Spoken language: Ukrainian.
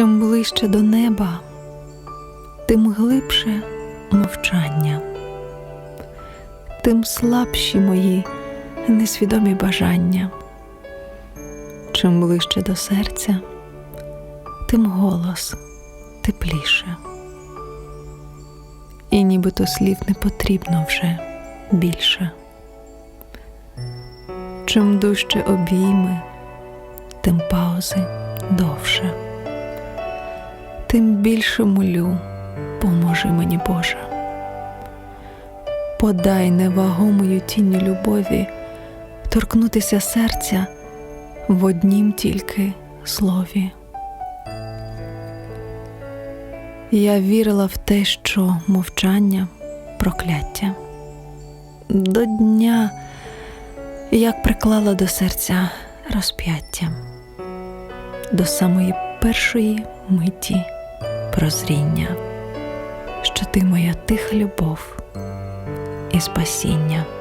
Чим ближче до неба, тим глибше мовчання, тим слабші мої несвідомі бажання. Чим ближче до серця, тим голос тепліше. І нібито слів не потрібно вже більше. Чим дужче обійми, тим паузи довше. Тим більше молю, поможи мені, Боже. Подай невагомою тінню любові торкнутися серця в однім тільки слові. Я вірила в те, що мовчання прокляття. До дня, як приклала до серця розп'яття, до самої першої миті прозріння, що ти моя тиха любов і спасіння.